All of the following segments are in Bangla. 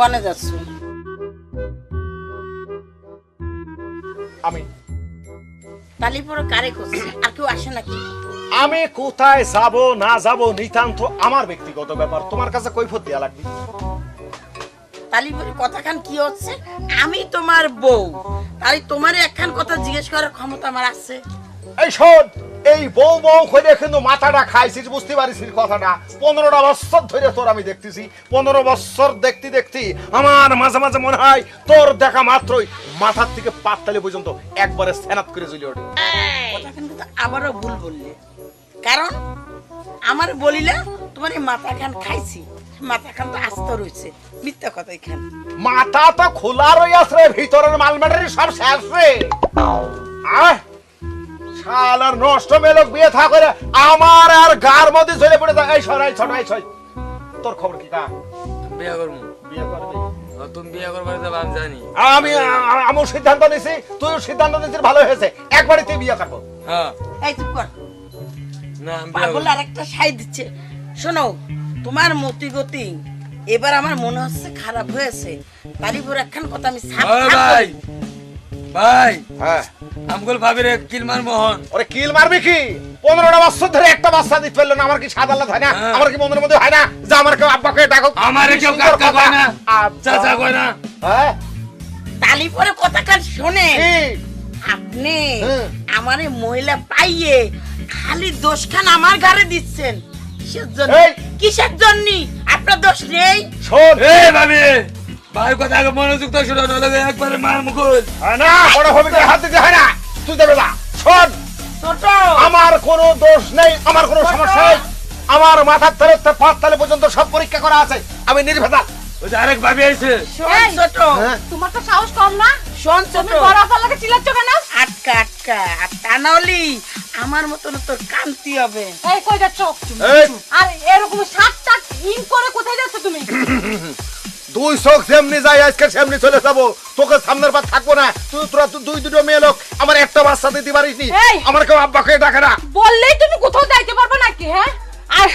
কনে যাচ্ছ? আমি। তালি পরে কারে করছে? আর কেউ আসে নাকি? আমি কোথায় যাব না যাব নিতান্ত আমার ব্যক্তিগত ব্যাপার। তোমার কাছে কৈফত দেয়া লাগবে। তালি কথাখান কি হচ্ছে? আমি তোমার বউ। তাই তোমার একখান কথা জিজ্ঞেস করার ক্ষমতা আমার আছে। এই শোন! এই বউ বউ করে কিন্তু মাথাটা খাইছিস বুঝতে পারিস কথাটা। পনেরোটা বছর ধরে তোর আমি দেখতেছি পনেরো বছর দেখতে দেখতে আমার মাঝে মাঝে মনে হয় তোর দেখা মাত্রই মাথার থেকে পাততালি পর্যন্ত একবারে স্যানাত করে চলে ওঠে। কথাখান কিন্তু আবারও ভুল বললে। কারণ আমার বলিলে তোমার এই মাথা খান খাইছি মাথা খান তো আস্ত রয়েছে মিথ্যা কথা এখানে মাথা তো খোলা রইয়াছে ভিতরের মাল ম্যাটারি সব শেষ রে। আহ! শালার নষ্ট মেলক বিয়ে থা করে আমার আর গার মধ্যে চলে পড়ে থাকে এই সরাই ছড়াই ছয় তোর খবর কি কা বিয়া করব। বিয়ে করবি তুমি বিয়া করবার যাবে আমি জানি। আমি সিদ্ধান্ত নিছি তুই সিদ্ধান্ত নিছিস ভালো হয়েছে। একবারে তুই বিয়ে করব। হ্যাঁ। এই চুপ কর। না আমি পাগল করব। সাই দিচ্ছে। শোনো তোমার মতি গতি এবার আমার মনে হচ্ছে খারাপ হয়েছে। তারই পর একখান কথা আমি সাপ ভাই। হ্যাঁ। আমগুল ভাবি রে কিলমার মোহন ওরে কিল মারবি কি? পনেরোটা বছর ধরে একটা বাচ্চা দিতে পারল না আমার কি সাদা আল্লাহ হয় না? হ্যাঁ। আমার কি মনের মধ্যে হয় না যে আমার কেউ আব্বাকে ডাকো? আমারে কেউ কাকা। কয় না। চাচা কয় না? হ্যাঁ। তালি পরে কথাখান শোনে। আপনি হ্যাঁ। আমার এই মহিলা পাইয়ে খালি দোষখান আমার ঘরে দিচ্ছেন। কিসের জন্য? কিসের জন্য? আপনার দোষ নেই। শোন। এ ভাবি। ভাই কথা আগে মনোযোগ তো শুনো নলে একবারে মার মুকুল না বড় ভূমিকায় হাত না? তুই দেবে না। শোন ছোট। আমার কোনো দোষ নেই আমার কোনো সমস্যা নেই। আমার মাথার তলে পাঁচ তলে পর্যন্ত সব পরীক্ষা করা আছে। আমি নির্ভেজাল। ওই যে আরেক ভাবি আইছে। শোন ছোট। হ্যাঁ? তোমার তো সাহস কম না? শোন ছোট। তুমি বড় চিল্লাচ্ছ কেন? আটকা আটকা। না হলি আমার মতন তোর কান্তি হবে। এই কই যাচ্ছ? আর এরকম সাত টাক ইন করে কোথায় যাচ্ছ তুমি? দুই চোখ যেমনি যাই আজকে সেমনি চলে যাব। তোকে সামনের পর থাকব না। তুই তোরা তো দুই দুটো মেয়ে লোক আমার একটা বাচ্চা দিতে পারিস নি আমার কেউ আব্বাকে ডাকে না। বললেই তুমি কোথাও যাইতে পারবে নাকি হ্যাঁ? আর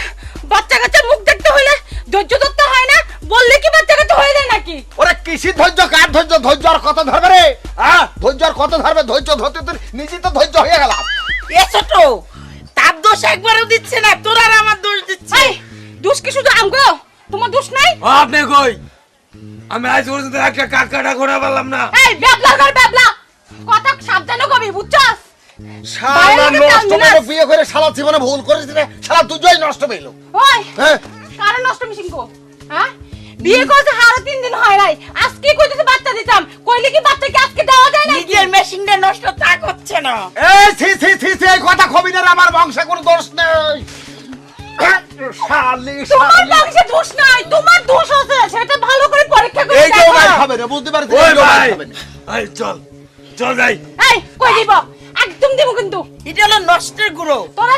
বাচ্চা কাচ্চা মুখ দেখতে হইলে ধৈর্য ধরতে হয় না? বললে কি বাচ্চা কাচ্চা হয়ে যায় নাকি? ওরে কিসি ধৈর্য? কার ধৈর্য? ধৈর্য আর কত ধরবে রে? হ্যাঁ? ধৈর্য আর কত ধরবে? ধৈর্য ধরতে তোর নিজে তো ধৈর্য হয়ে গেলাম। এ ছোট তার দোষ একবারও দিচ্ছে না তোর আর আমার দোষ দিচ্ছে। এই! দোষ কি শুধু আমগো? তোমার দোষ নাই? আপনি কই? আমি আজ পর্যন্ত একটা কাকাটা ঘোরা পারলাম না। এই ব্যাবলা কর ব্যাবলা কথা সাবধানে কবি বুঝছস? শালা নষ্ট। মেয়ে বিয়ে করে শালা জীবনে ভুল করেছিস রে। শালা দুজয় নষ্ট পেল। ওই হ্যাঁ? কারণ নষ্ট মিশিং গো হ্যাঁ? বিয়ে করতে হারো তিন দিন হয় নাই। আজকে কইতেছে বাচ্চা দিতাম? কইলে কি বাচ্চা কি আজকে দেওয়া যায় না নিজের মেশিনটা নষ্ট তা করছে না। এই থি থি থি থি এই কথা কবি না আমার বংশে কোনো দোষ নেই। তোমার শালি। দোষ নাই তোমার দোষ আছে সেটা ভালো করে পরীক্ষা করে এই যে ভাই খাবে বুঝতে পারছিস ওই ভাই। ভাই এই চল চল যাই। এই কই দিব? একদম দিব কিন্তু। এটা হলো নষ্টের গুঁড়ো। তোরা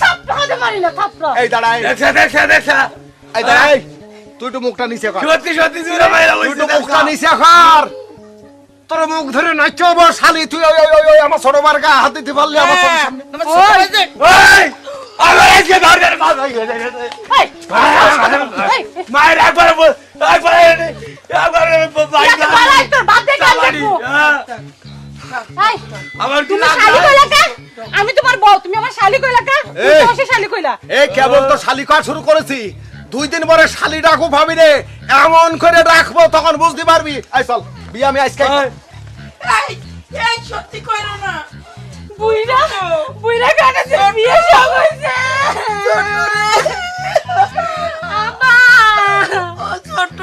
থাপড়া হতে পারি না থাপড়া এই দাঁড়াই দেখা দেখা দেখা এই দাঁড়াই তুই একটু মুখটা নিচে কর। সত্যি সত্যি জুড়ে বাইরে তুই মুখটা নিচে কর। তোর মুখ ধরে নাচছ বল শালি তুই ওই ওই আমার ছোট মার গায়ে হাত দিতে পারলি আমার সামনে। তোমার ছোট ভাই যে ওই! আমার আজকে মায়ের একবার একবার একবার আমার কি কা আমি তোমার বউ তুমি আমার শালি কইলা কা তুমি শালি কইলা? এই কেবল তো শালি কাজ শুরু করেছি। দুই দিন পরে শালি ডাকু ভাবি রে এমন করে ডাকবো তখন বুঝতে পারবি। এই চল বিয়ে আমি আজকে এই, সত্যি কইরো না। বুইরা বুইরা কানে যে বিয়ে সব হইছে আম্মা ও ছোট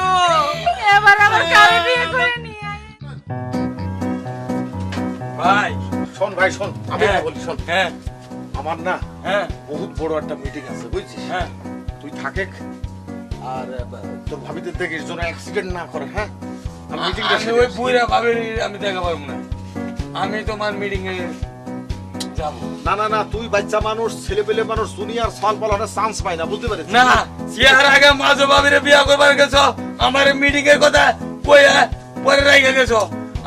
এবার আমার কারে বিয়ে করে নিয়ে ভাই শোন ভাই শোন আমি হ্যাঁ। বলি শোন। হ্যাঁ। আমার না হ্যাঁ। বহুত বড় একটা মিটিং আছে বুঝছিস? হ্যাঁ। তুই থাকে আর তোর ভাবিদের দেখিস যেন অ্যাক্সিডেন্ট না করে হ্যাঁ? আমি মিটিংটা ওই বুইরা ভাবে আমি দেখা পারব না। আমি তোমার মিটিং এ যাব। না না না তুই বাচ্চা মানুষ ছেলে পেলে মানুষ দুনিয়ার সল বল চান্স পাই না বুঝতে পারিস না সিয়ার আগে মাঝো ভাবিরে বিয়া করবার গেছো আমার মিটিং এর কথা কইয়া পরে রাইখে গেছো।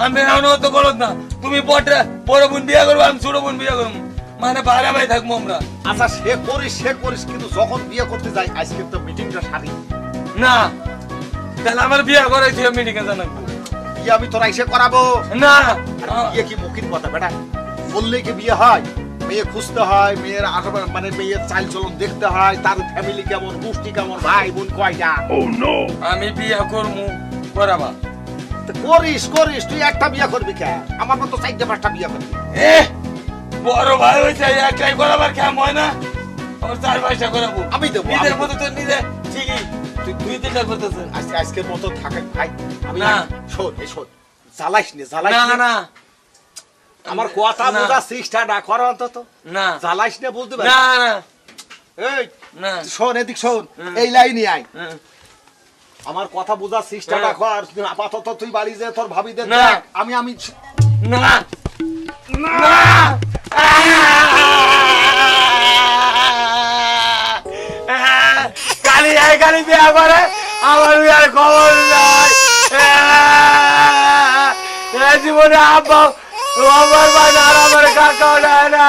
আমি এখনও তো বলো না তুমি বড় বড় বোন বিয়া করব আমি ছোট বোন বিয়া করব। মানে ভাড়া ভাই থাকব আমরা। আচ্ছা সে করিস সে করিস কিন্তু যখন বিয়ে করতে যাই আজকে তো মিটিংটা সারি। না তাহলে আমার বিয়ে করাইছি মিটিং এ জানাব। আমি তোরা এসে করাবো। না বিয়ে কি মুখির কথা বেটা? বললেই কি বিয়ে হয়? মেয়ে খুঁজতে হয় মেয়ের আশেপাশে মানে মেয়ের চাল চলন দেখতে হয় তার ফ্যামিলি কেমন গোষ্ঠী কেমন ভাই বোন কয়টা? আমি বিয়ে করব করাবা করিস করিস তুই একটা বিয়ে করবি কে? আমার মতো চারটে পাঁচটা বিয়ে করবি। বড় ভাই হয়েছে একটাই করাবার কেমন হয় না? আমার চার পয়সা করাবো আমি দেবো, নিজের মতো তো নিজে ঠিকই তুই দুই তিনটা করতেছে আজকে আজকের মতো থাকে ভাই। আমি না। শোন এই শোন জ্বালাইস নে জ্বালাইস না নে। আমার কথা। বোঝা চেষ্টা না কর অন্তত না জ্বালাইস নে বুঝতে পারছিস না না এই না শোন এদিক শোন এই লাইনে আয় আমার কথা বোঝার চেষ্টাটা না কর আপাতত তুই বাড়ি যে তোর ভাবিদের না। আমি আমি না না কালি যায় কালি বিয়া করে আমার বিয়ার খবর নাই জীবনে আব্বা আমার মা আর আমার নাই না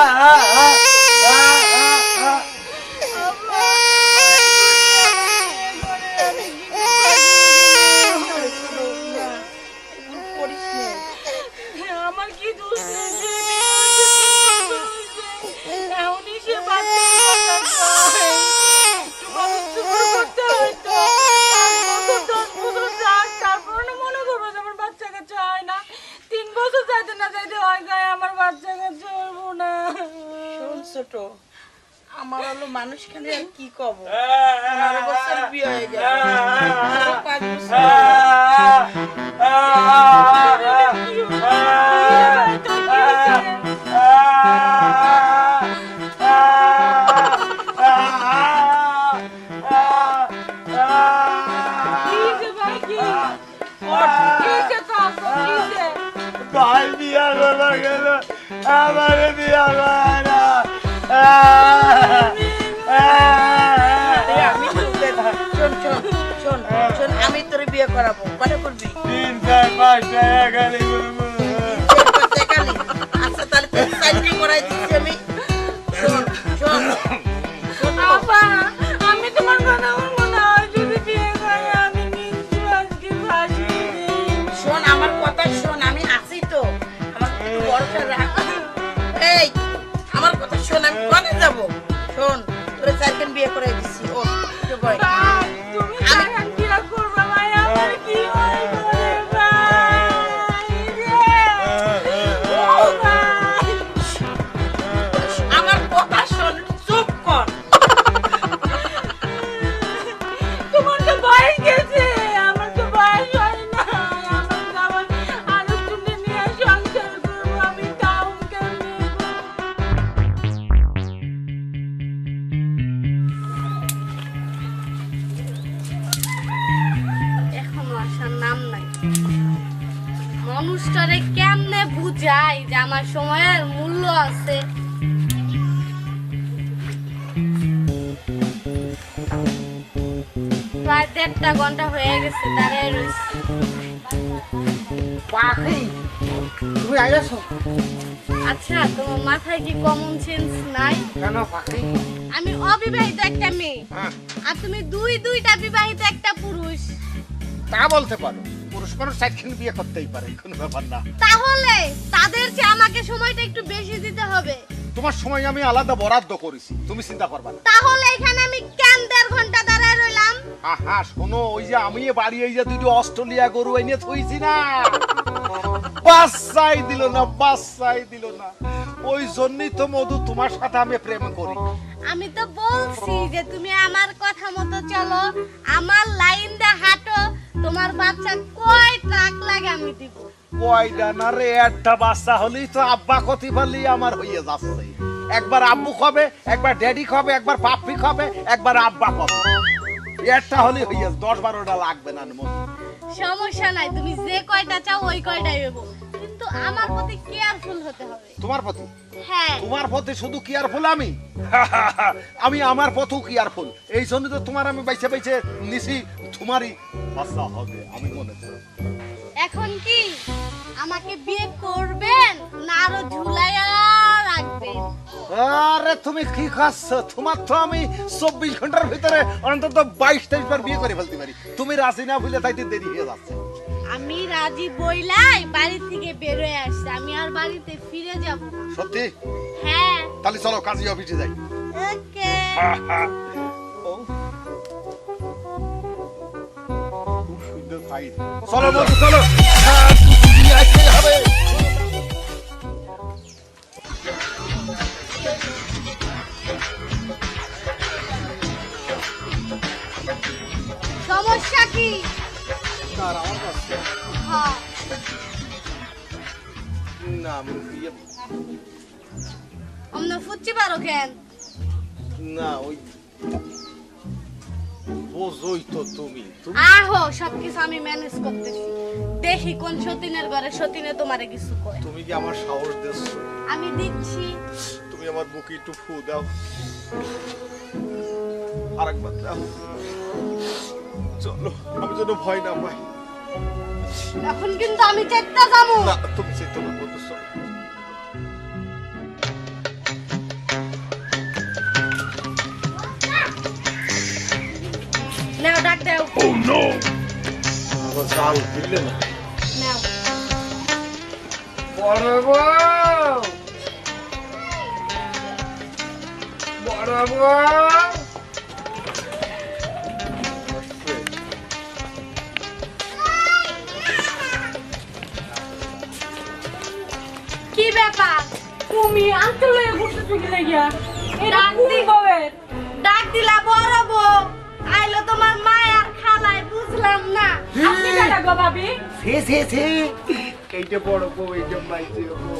করিস ছোট আমার হলো মানুষ খালি আর কি কব পনেরো বছর বিয়ে হয়ে পাঁচ বছর গেল আমার বিয়া আমি তোকে শোন শোন শোন শোন আমি তোর বিয়ে করাবো কনে করবি তিন চার। আচ্ছা তাহলে তোর চাকরি করাই দিচ্ছি আমি দেড়টা ঘণ্টা হয়ে গেছে দাঁড়িয়ে রয়েছে তুমি আইছো আচ্ছা তোমার মাথায় কি কমন সেন্স নাই? কেন পাখি? আমি অবিবাহিত একটা মেয়ে। হ্যাঁ, আর তুমি দুই দুইটা বিবাহিত একটা পুরুষ। তা বলতে পারো পুরুষ মানুষ চারখান বিয়ে করতেই পারে কোনো ব্যাপার না। তাহলে তাদের চেয়ে আমাকে সময়টা একটু বেশি দিতে হবে। তোমার সময় আমি আলাদা বরাদ্দ করেছি তুমি চিন্তা করবা না। তাহলে এখানে আমি কেন দেড় ঘণ্টা আহা শোনো ওই যে আমি বাড়ি এই যে দুটো অস্ট্রেলিয়া গরু এনে থইছি না। বাচ্চাই দিল না বাচ্চাই দিল না। ওই জন্যই তো মধু তোমার সাথে আমি প্রেম করি। আমি তো বলছি যে তুমি আমার কথা মতো চলো আমার লাইনটা হাঁটো তোমার বাচ্চা কয় ট্রাক লাগে আমি দিব। কয়টা না রে একটা বাচ্চা হলেই তো আব্বা কতি পারলেই আমার হইয়ে যাচ্ছে। একবার আব্বু খাবে একবার ড্যাডি খাবে একবার পাপ্পি খাবে একবার আব্বা খাবে। একটা হইয়ে যাচ্ছে, দশ বারোটা লাগবে না সমস্যা নাই তুমি যে কয়টা চাও ওই কয়টাই দেবো কিন্তু আমার প্রতি কেয়ারফুল হতে হবে। তোমার প্রতি? হ্যাঁ। তোমার পথে শুধু কেয়ারফুল আমি? আমি আমার পথও কেয়ারফুল। এই জন্য তো তোমার আমি বাইছে বাইছে নিছি তোমারই বাচ্চা হবে আমি মনে করি। এখন কি? আমাকে বিয়ে করবেন না আরও ঝুলাইয়া আরে তুমি কি খাচ্ছ? তোমার তো আমি চব্বিশ ঘণ্টার ভিতরে অন্তত বাইশ তেইশ বার বিয়ে করে ফেলতে পারি। তুমি রাজি না বুঝলে তাইতে দেরি হয়ে যাচ্ছে। আমি রাজি বইলাই বাড়ি থেকে বেরোয় আসছি। আমি আর বাড়িতে ফিরে যাব। সত্যি? হ্যাঁ। তাহলে চলো কাজী অফিসে যাই। ওকে। চলো বন্ধু চলো। সমস্যা কি আর আমার হ্যাঁ। অমন ফুচি পারো কেন? না ওই বোঝই তো তুমি। তুমি আহো সবকিছু আমি ম্যানেজ করতেছি। দেখি কোন সতীনের ঘরে সতীনে তোমারে কিছু কয়। তুমি কি আমার সাহস দিচ্ছ? আমি দিচ্ছি। তুমি আমার বুকে একটু ফু দাও। আরেকবার দাও। চলো আমি যেন ভয় না পাই। এখন কিন্তু আমি চেষ্টা যাব না তুমি সে তোমার বন্ধু চলো। নাও ডাক দাও আমার জাল দিলে না। নাও। বড় বউ! বড় বউ! তুমি আঙ্কেল লয়ে ঘুরতে গেলে গিয়া এটা ডাক দি- বউয়ের ডাক দিলা বড় বউ। আইলো তোমার মায়ার খালায় বুঝলাম না। আপনি কেডা গো ভাবি? সে সে সে। এইটা বড় বউ এইটা মাইছে বউ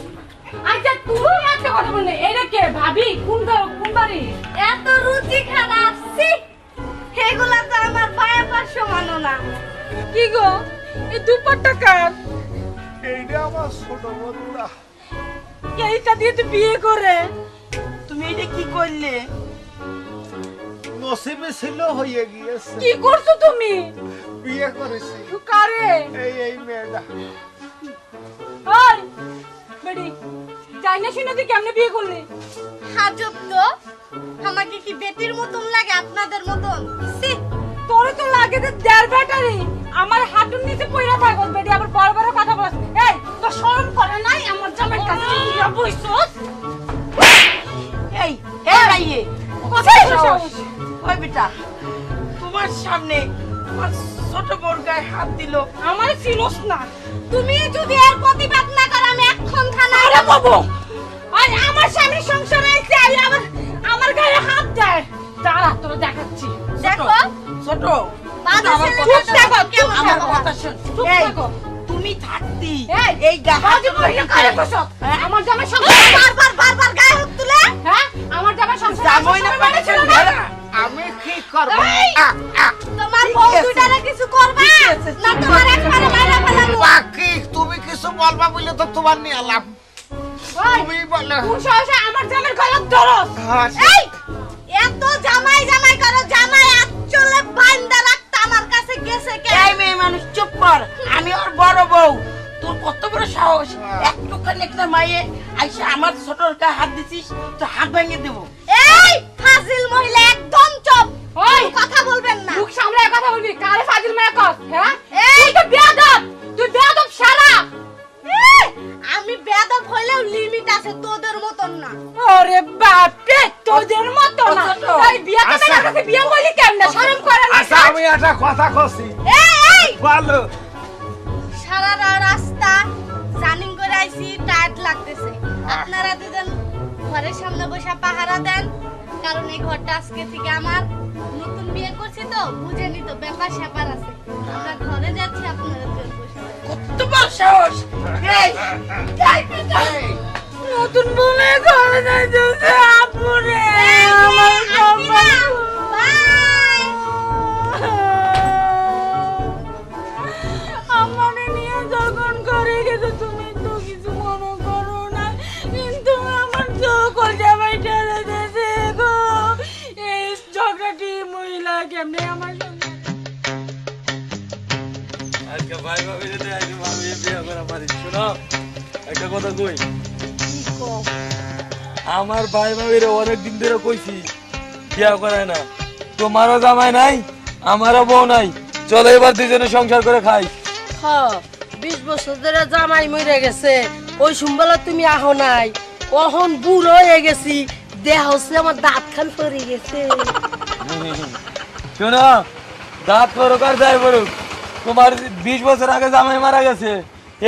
আচ্ছা তুমি একটা কথা বললে। এটা কে ভাবি? কোন গা- কোন বাড়ি? এত রুচি খারাপ সি এগুলা তো আমার পায়ে পার সমানো না। কি গো? এই দুপাট্টা কার? এইটা আমার ছোট বন্ধুরা। এইটা দিয়ে তো বিয়ে করে? তুমি এটা কি করলে? নসিবে ছিল হয়ে গিয়েছে। কি করছ তুমি? বিয়ে করেছি। কারে? এই এই মেয়েটা। ওই বেডি যাই না শুনে তুই কেমনে বিয়ে করলি। হাজব তো আমাকে কি বেটির মতন লাগে আপনাদের মতন? সি তোরে তো লাগে যে দেড় ব্যাটারি। আমার হাঁটুর নিচে পইরা থাকো বেডি আবার বড় বড় কথা বলছ। তো শরম করে নাই আমার জামাই কাছে তুই বইছস এই এই ভাইয়ে কোথায় সাহস ওই বেটা তোমার সামনে তোমার ছোট বড় গায়ে হাত দিল। আমার চিনোস না। তুমি যদি এর প্রতিবাদ না করো আমি এখন থানায় আরে বাবু! আই আমার স্বামীর সংসারে আইছে আই আমার আমার গায়ে হাত দেয়। দাঁড়া তোরা দেখাচ্ছি। দেখো। ছোট। আমার কথা শোন। কেমন আমার ব্যবহার। কথা শোন চুপ থাকো। তুমি থাকতি। এই, এই গা বাজে মহিলা কারে বসো হ্যাঁ? আমার জামাই সংসার বারবার বারবার গায়ে হাত তুলে। হ্যাঁ? আমার জামাই সংসার জামই না মানে ছিল না? আমি কি করব? তোমার বউ। দুইটারে কিছু করবা? না তোমার একবারে মাইরা ফেলাবো। বাকি তুমি কিছু বলবা বলে তো তোমার নিয়ে ওই, তুমি বলে। কোন সাহসে আমার জামাই গলার ধরস এই এত জামাই জামাই করো জামাই আচলে কাছে গেছে কে? এই মেয়ে মানুষ চুপ কর। আমি ওর বড় বউ। তোর কত বড় সাহস? একটুখানি একটা মাইয়ে আইসা আমার ছোটর গায়ে হাত দিছিস তো হাত ভেঙে দেবো। এই ফাজিল মহিলা! একটা কথা কছি বলো সারা রাস্তা জানিং করে আইছি টায়ার্ড লাগতেছে আপনারা দুজন ঘরের সামনে বসে পাহারা দেন কারণ এই ঘরটা আজকে থেকে আমার নতুন বিয়ে করছি তো বুঝেনি তো ব্যাপার স্যাপার আছে আমরা ঘরে যাচ্ছি আপনারা দুজন বসে বড় সাহস এই নতুন বলে ঘরে যাইতেছে আজকে ভাবি যদি আজকে ভাবি বিয়ে করা পারি শোনো একটা কথা কই? আমার ভাই ভাবির অনেক দিন ধরে কইছি বিয়া করায় না। তোমারও জামাই নাই আমারও বউ নাই। চলো এবার দুজনে সংসার করে খাই। বিশ বছর ধরে জামাই মরে গেছে ওই সুম্বলা তুমি আহো নাই। কখন বুড়ো হয়ে গেছি দেহ হচ্ছে আমার দাঁত খান পরে গেছে। শোনো দাঁত করুক আর যাই করুক তোমার বিশ বছর আগে জামাই মারা গেছে।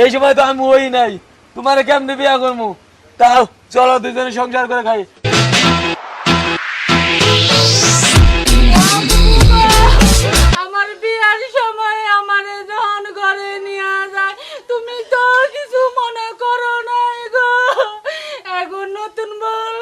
এই সময় তো আমি ওই নাই। তোমার কেমনে বিয়া করব? তাও চলো দুজনে সংসার করে খাই। আমার বিয়ার সময় আমার ঘরে নিয়ে যায়, তুমি তো কিছু মনে করো নাই গো। এখন নতুন বল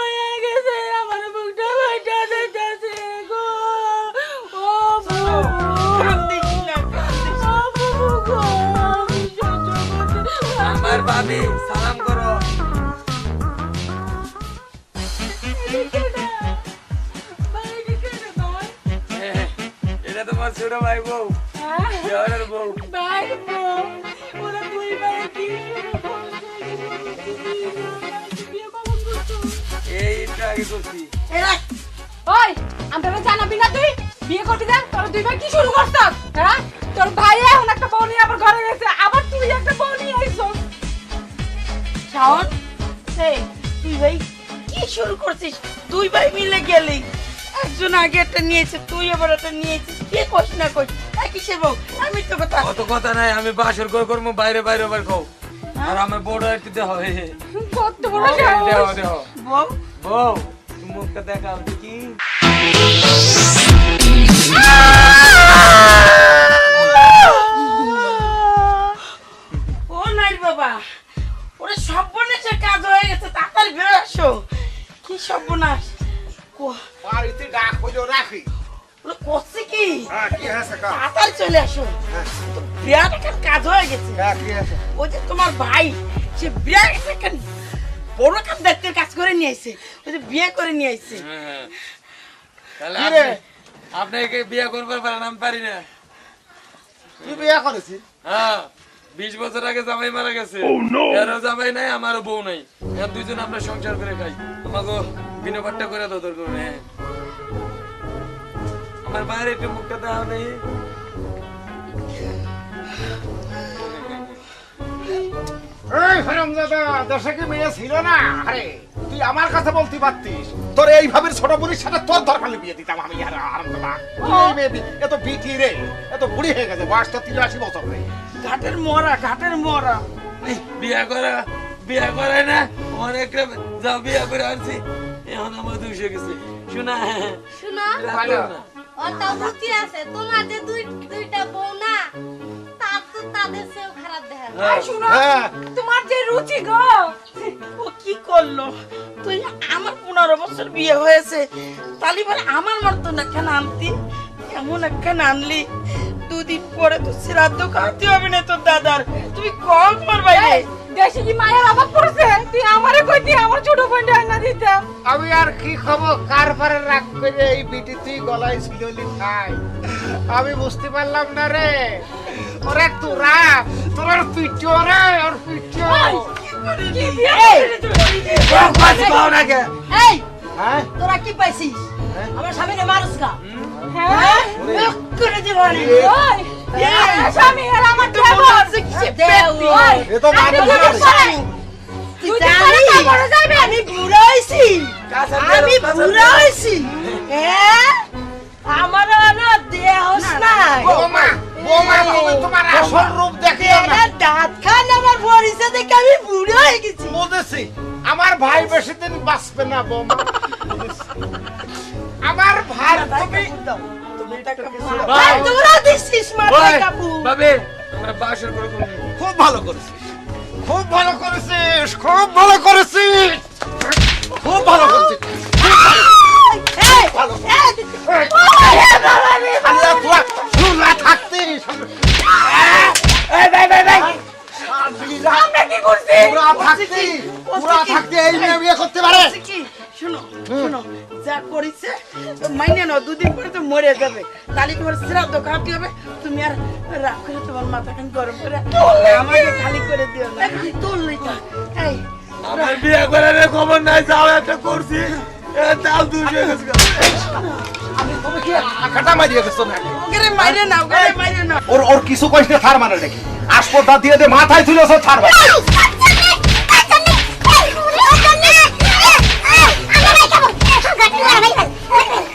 শাওন এই তুই ভাই কি শুরু করছিস? দুই ভাই মিলে গেলি। একজন আগে একটা নিয়েছে তুই আবার একটা নিয়েছিস। কে কইস না কইস এই কিসের বউ? আমি তো কথা অত কথা নাই আমি বাসর করে করব বাইরে বাইরে আবার খাও। আর আমার বড় একটু দেহ কত বড় দেহ দেহ বউ? বউ মুখটা দেখাও দেখি। ও নাই বাবা। কাজ হয়ে গেছে তাড়াতাড়ি বেরো আসো। কি সর্বনাশ? কো- বাড়িতে ডাক হইল রাখি। ওরে কি? হ্যাঁ কি হয়েছে কা তাড়াতাড়ি চলে আসো। বিরাট একটা কাজ হয়ে গেছে। হ্যাঁ কি হয়েছে? ওই যে তোমার ভাই সে বিরাট একটা বড় কাজ দায়িত্বের কাজ করে নিয়ে আইছে। ওই যে বিয়ে করে নিয়ে হ্যাঁ। আপনি- আপনাকে বিয়ে করবার পারেন আমি পারি না। তুই বিয়ে করেছিস? হ্যাঁ। বিশ বছর আগে জামাই মারা গেছে। এরও জামাই নাই আমারও বউ নাই। এখন দুইজন আমরা সংসার করে খাই। আমাকে বিনোবারটা করে দাও তোর করে আমার বাইরে একটু মুখটা দেওয়া নেই এই হারামজাদা দেশে মেয়ে ছিল না? আরে তুই আমার কাছে বলতে পারতিস। তোর এইভাবে ছোট বুড়ির সাথে তোর দরকার বিয়ে দিতাম আমি আর এই মেয়ে বিটি রে এ তো বুড়ি হয়ে গেছে বয়স তো তিরাশি বছর রে। ঘাটের মরা ঘাটের মরা। বিয়া করা বিয়া করে না অনেক যা বিয়া করে আনছি। এখন আমার দুশো গেছে। শোনা? শুনো? রাখো না। আছে তোমার যে দুই দুইটা বউ না তার তো তাদের চেয়েও খারাপ দেখা যায়। হ্যাঁ। হ্যাঁ। তোমার যে রুচি গো। ও কি করল? তুই আমার পনেরো বছর বিয়ে হয়েছে তাহলে এবার আমার মতো না কেন আনতি? এমন একখান আনলি দুদিন পরে তো শ্রাদ্ধ খাওয়াতে হবে না তোর দাদার। তুই কম তোমার বাইরে দেশে কি মায়ের অভাব পড়ছে? তুই আমারে কই দিয়ে আমার ছোট বোনটা আনা দিতাম। আমি আর কি খবর কার পরে রাগ করে এই বিটি তুই গলায় ছিললি খাই আমি বুঝতে পারলাম না রে। ওরে তোরা তোরা পিটিও রে ওর পিটিও কি বিয়ে এই, তুই? হ্যাঁ তোরা কি পাইছিস? আমার স্বামীরে মানুষ গা হ্যাঁ? করে দিব ওই, আর আমি বুড়ো হয়েছি আমি বুড়ো হয়েছি হ্যাঁ আমার না দেহ নাই বৌমা বৌমা বাবু তোমার আসল রূপ দেখে দাঁত খান আমার বরিসে দেখে আমি বুড়ো হয়ে গেছি বুঝেছি আমার ভাই বেশি দিন বাঁচবে না বৌমা। আমার ভাই তুমি ভাই। তোরা দিছিস মাথা কাপু বাবে আমরা বাসর করে খুব ভালো করেছিস। খুব ভালো করেছিস খুব ভালো করেছিস। খুব ভালো করেছিস। থাকতি। এই মেয়ে করতে পারে? শোনো শোনো যা করিছে মাইনে নাও দুদিন পরে তো মরে যাবে। তাহলে তোমার শ্রাদ্ধ খাওয়াতে হবে তুমি আর রাগ করে তোমার মাথা খান গরম করে আমাকে খালি করে দিও না। তুললি তো এই আমার বিয়ে করার খবর নাই যাও একটা করছি। তাও দূর হয়ে গেছে। আমি কি আকাটা মারিয়ে গেছো নাকি? ওকে মাইরে না ওকে মাইরে না ওর ওর কিছু কইতে থার মানে নাকি? আসপর্দা দিয়ে দে মাথায় তুলেছ থার মারে cái này